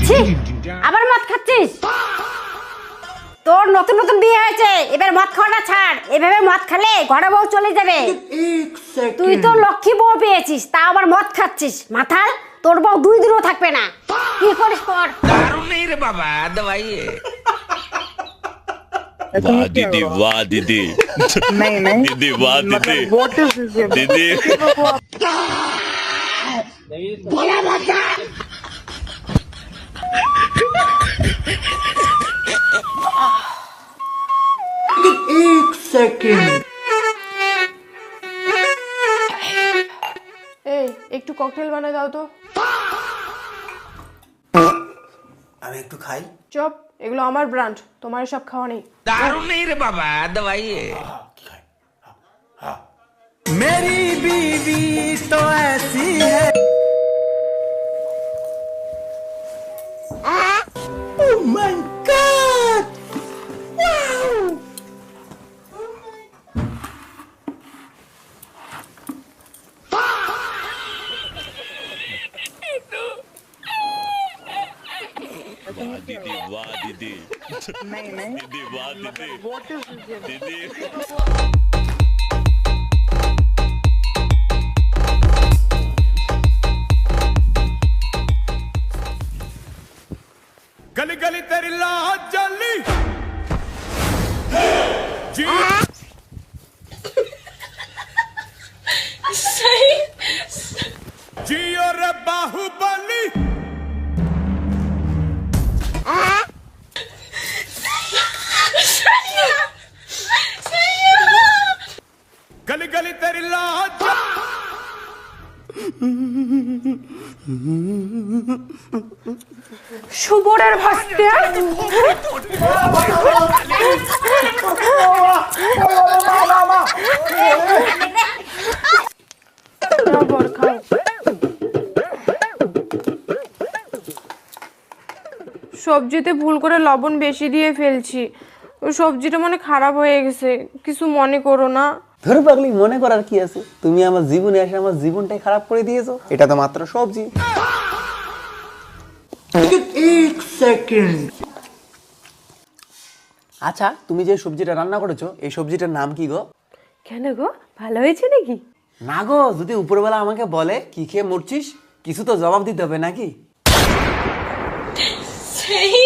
ছি, আবার মদ খাচ্ছিস তোর নতুন নতুন বিয়ে হয়েছে এবার মদ খাওয়াটা ছাড় এভাবে মদ খেলে ঘরে বউ চলে যাবে তুই তো লক্ষ্মী বউ পেয়েছিস তা আবার মদ খাচ্ছিস মাথাল তোর বউ দুই দিনও থাকবে না কি করিস কর दारू नहीं रे बाबा दवाई है वाह दीदी वाह दीदी नहीं नहीं दीदी वाह दीदी मतलब what is this दीदी एक सेकंड এই একটু ককটেল বানায় দাও তো আমি একটু খাই চপ এগুলো আমার ব্র্যান্ড তোমার সব খাওয়া নেই दारू नहीं रे बाबा दवाई है मेरी बीवी तो ऐसी वाह दीदी वाह दीदी। नहीं नहीं। दीदी वाह दीदी। दीदी। गली तेरी लाह जली সুবরের ভাস্তে বর খাও সবজিতে ভুল করে লবণ বেশি দিয়ে ফেলছি ওই সবজিটা মনে খারাপ হয়ে গেছে কিছু মনে করো না। ধরে পাগলি মনে করার কি আছে? তুমি আমার জীবনে এসে আমার জীবনটাই খারাপ করে দিয়েছ এটা তো মাত্র সবজি। আচ্ছা তুমি যে সবজিটা রান্না করেছ এই সবজিটার নাম কি গো? কেন গো? ভালো হয়েছে নাকি? না গো যদি উপরবেলা আমাকে বলে কি খেয়ে মরছিস? কিছু তো জবাব দিতে হবে নাকি? সেই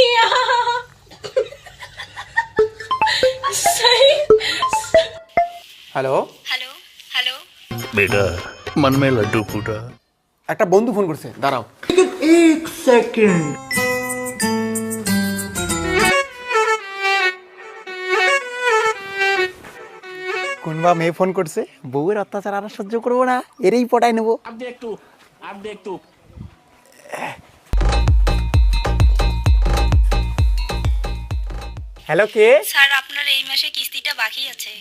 হ্যালো হ্যালো হ্যালো বেটা মন মে লড্ডু ফুটা একটা বন্ধু ফোন করছে দাঁড়াও। এক সেকেন্ড। কোন বা মেয়ে ফোন করছে বউয়ের অত্যাচার আর সহ্য করব না এরই পটাই নেব। আপনি একটু আপনি একটু। হ্যালো কে? স্যার আপনার এই মাসে কিস্তিটা বাকি আছে।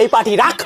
এই পার্টি রাখ।